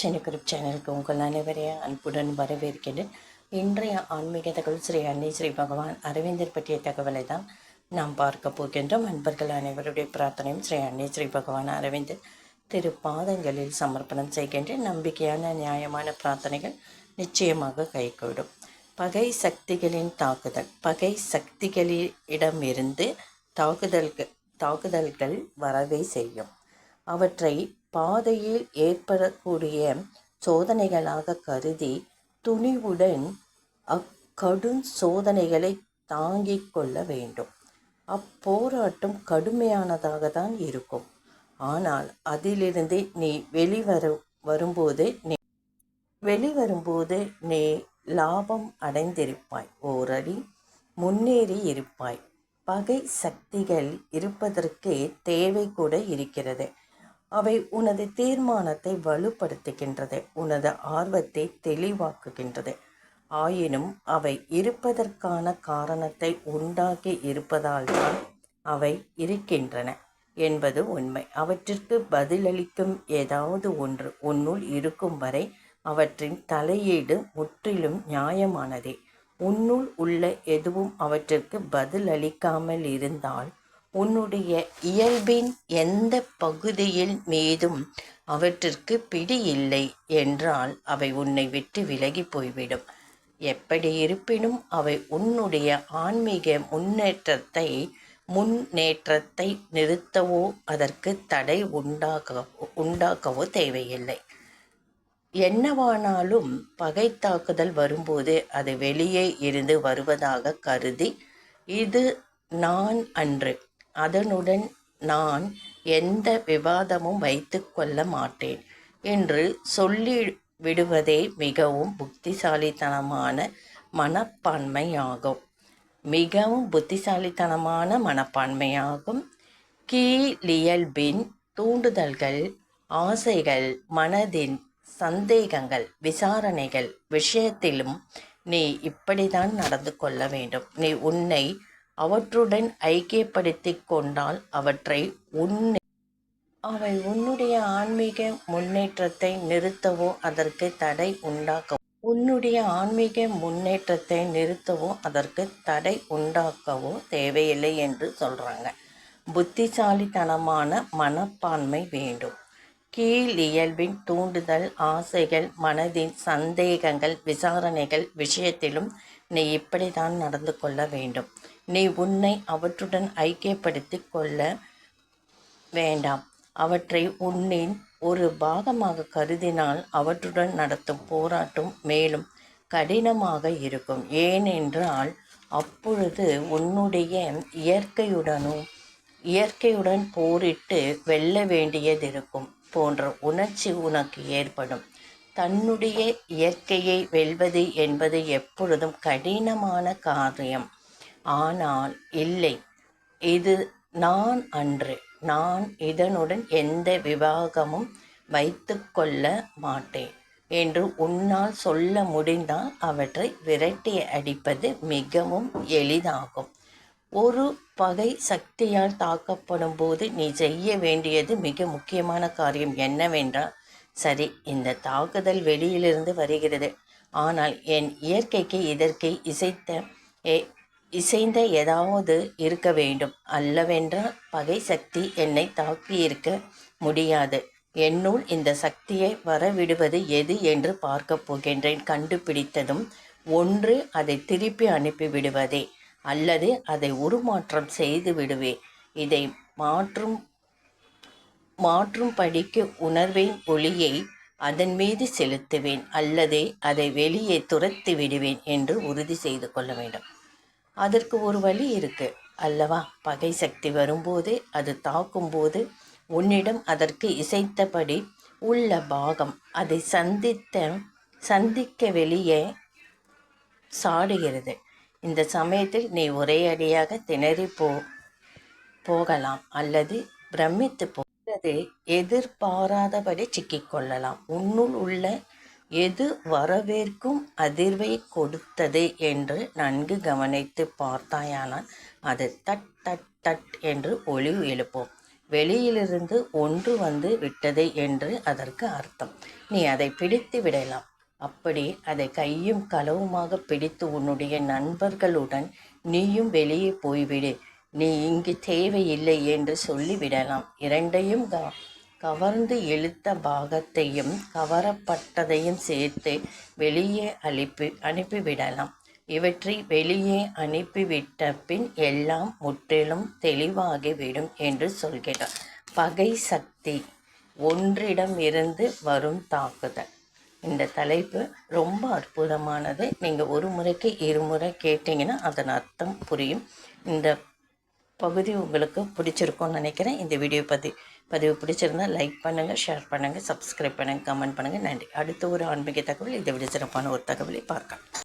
Chennai group சேனலுக்கு உங்கள் அனைவரையும் அன்புடன் வரவேற்கிறேன். இன்றைய ஆன்மீக தகவல் ஸ்ரீ அன்னை ஸ்ரீ பகவான் அரவிந்தர் பற்றிய தகவலை தான் நாம் பார்க்க போகின்றோம். அன்பர்கள் அனைவருடைய பிரார்த்தனையும் ஸ்ரீ அன்னை ஸ்ரீ பகவான் அரவிந்தர் திரு பாதங்களில் சமர்ப்பணம் செய்கின்ற நம்பிக்கையான நியாயமான பிரார்த்தனைகள் நிச்சயமாக கைகூடும். பகை சக்திகளின் தாக்குதல். பகை சக்திகளிடமிருந்து தாக்குதல்கள் தாக்குதல்கள் வரவே செய்யும். அவற்றை பாதையில் ஏற்படக்கூடிய சோதனைகளாக கருதி துணிவுடன் அக்கடும் சோதனைகளை தாங்கிக் கொள்ள வேண்டும். அப்போராட்டம் கடுமையானதாக தான் இருக்கும். ஆனால் அதிலிருந்து நீ வெளிவர வரும்போது நீ வெளிவரும்போது நீ லாபம் அடைந்திருப்பாய். ஓரடி முன்னேறி இருப்பாய். பகை சக்திகள் இருப்பதற்கு தேவை கூட இருக்கிறது. அவை உனது தீர்மானத்தை வலுப்படுத்துகின்றது உனது ஆர்வத்தை தெளிவாக்குகின்றது. ஆயினும் அவை இருப்பதற்கான காரணத்தை உண்டாக்கி இருப்பதால்தான் அவை இருக்கின்றன என்பது உண்மை. அவற்றிற்கு பதிலளிக்கும் ஏதாவது ஒன்று உன்னுள் இருக்கும் வரை அவற்றின் தலையீடு முற்றிலும் நியாயமானதே. உன்னுள் உள்ள எதுவும் அவற்றிற்கு பதில் அளிக்காமல் இருந்தால் உன்னுடைய இயல்பின் எந்த பகுதியில் மீதும் அவற்றிற்கு பிடி இல்லை என்றால் அவை உன்னை விட்டு விலகி போய்விடும். எப்படி இருப்பினும் அவை உன்னுடைய ஆன்மீக முன்னேற்றத்தை முன்னேற்றத்தை நிறுத்தவோ அதற்கு தடை உண்டாக உண்டாக்கவோ தேவையில்லை. என்னவானாலும் பகை தாக்குதல் வரும்போது அது வெளியே இருந்து வருவதாக கருதி இது நான் அன்று அதனுடன் நான் எந்த விவாதமும் வைத்து கொள்ள மாட்டேன் என்று சொல்லி விடுவதே மிகவும் புத்திசாலித்தனமான மனப்பான்மையாகும். மிகவும் புத்திசாலித்தனமான மனப்பான்மையாகும். கீழியல்பின் தூண்டுதல்கள் ஆசைகள் மனதின் சந்தேகங்கள் விசாரணைகள் விஷயத்திலும் நீ இப்படிதான் நடந்து கொள்ள வேண்டும். நீ உன்னை அவற்றுடன் ஐக்கியப்படுத்தி கொண்டால் அவற்றை உன்னை அவை உன்னுடைய ஆன்மீக முன்னேற்றத்தை நிறுத்தவோ அதற்கு தடை உண்டாக்கவோ உன்னுடைய ஆன்மீக முன்னேற்றத்தை நிறுத்தவோ அதற்கு தடை உண்டாக்கவோ தேவையில்லை என்று சொல்கிறாங்க புத்திசாலித்தனமான மனப்பான்மை வேண்டும். கீழ் இயல்பின் தூண்டுதல் ஆசைகள் மனதின் சந்தேகங்கள் விசாரணைகள் விஷயத்திலும் நீ இப்படி தான் நடந்து கொள்ள வேண்டும். நீ உன்னை அவற்றுடன் ஐக்கியப்படுத்தி கொள்ள வேண்டாம். அவற்றை உன்னின் ஒரு பாகமாக கருதினால் அவற்றுடன் நடத்தும் போராட்டம் மேலும் கடினமாக இருக்கும். ஏனென்றால் அப்பொழுது உன்னுடைய இயற்கையுடனும் இயற்கையுடன் போரிட்டு வெல்ல வேண்டியதிருக்கும் போன்ற உணர்ச்சி உனக்கு ஏற்படும். தன்னுடைய இயற்கையை வெல்வது என்பது எப்பொழுதும் கடினமான காரியம். ஆனால் இல்லை. இது நான் அன்று நான் இதனுடன் எந்த விவாகமும் வைத்து கொள்ள மாட்டேன் என்று உன்னால் சொல்ல முடிந்தால் அவற்றை விரட்டி அடிப்பது மிகவும் எளிதாகும். ஒரு பகை சக்தியால் தாக்கப்படும் போது நீ செய்ய வேண்டியது மிக முக்கியமான காரியம் என்னவென்றால் சரி இந்த தாக்குதல் வெளியிலிருந்து வருகிறது. ஆனால் என் இயற்கைக்கு இதற்கு இசைத்த ஏ இசைந்த ஏதாவது இருக்க வேண்டும். அல்லவென்றால் பகை சக்தி என்னை தாக்கியிருக்க முடியாது. என்னுள் இந்த சக்தியை வரவிடுவது எது என்று பார்க்கப் போகின்றேன். கண்டுபிடித்ததும் ஒன்று அதை திருப்பி அனுப்பிவிடுவதே அல்லது அதை உருமாற்றம் செய்து விடுவேன் இதை மாற்றும் மாற்றும் படிக்கு உணர்வேன் ஒளியை அதன் மீது செலுத்துவேன் அல்லது அதை வெளியே துரத்தி விடுவேன் என்று உறுதி செய்து கொள்ள வேண்டும். அதற்கு ஒரு வழி இருக்கு. அல்லவா? பகை சக்தி வரும்போது அது தாக்கும்போது உன்னிடம் அதற்கு இசைத்தபடி உள்ள பாகம் அதை சந்தித்த சந்திக்க வெளியே சாடுகிறது. இந்த சமயத்தில் நீ ஒரே அடியாக திணறி போ போகலாம் அல்லது பிரமித்து போகிறது எதிர்பாராதபடி சிக்கிக்கொள்ளலாம் உன்னுள் உள்ள எது வரவேற்கும் அதிர்வை கொடுத்தது என்று நன்கு கவனித்து பார்த்தாயானால் அது தட் தட் தட் என்று ஒளி எழுப்போம். வெளியிலிருந்து ஒன்று வந்து விட்டது என்று அதற்கு அர்த்தம். நீ அதை பிடித்து விடலாம். அப்படி அதை கையும் களவுமாக பிடித்து உன்னுடைய நண்பர்களுடன் நீயும் வெளியே போய்விடு. நீ இங்கு தேவையில்லை என்று சொல்லிவிடலாம். இரண்டையும் க கவர்ந்து இழுத்த பாகத்தையும் கவரப்பட்டதையும் சேர்த்து வெளியே அனுப்பி அனுப்பிவிடலாம். இவற்றை வெளியே அனுப்பிவிட்ட பின் எல்லாம் முற்றிலும் தெளிவாகிவிடும் என்று சொல்கிறார். பகை சக்தி ஒன்றிடமிருந்து வரும் தாக்குதல். இந்த தலைப்பு ரொம்ப அற்புதமானது. நீங்கள் ஒரு முறைக்கு இருமுறை கேட்டிங்கன்னா அதன் அர்த்தம் புரியும். இந்த பகுதி உங்களுக்கு பிடிச்சிருக்கும்னு நினைக்கிறேன். இந்த வீடியோ பற்றி பதிவு பிடிச்சிருந்தா லைக் பண்ணுங்கள் ஷேர் பண்ணுங்கள் சப்ஸ்கிரைப் பண்ணுங்கள் கமெண்ட் பண்ணுங்கள் நன்றி. அடுத்த ஒரு ஆன்மீக தகவல் இதை விட சிறப்பான ஒரு தகவலை பார்க்கலாம்.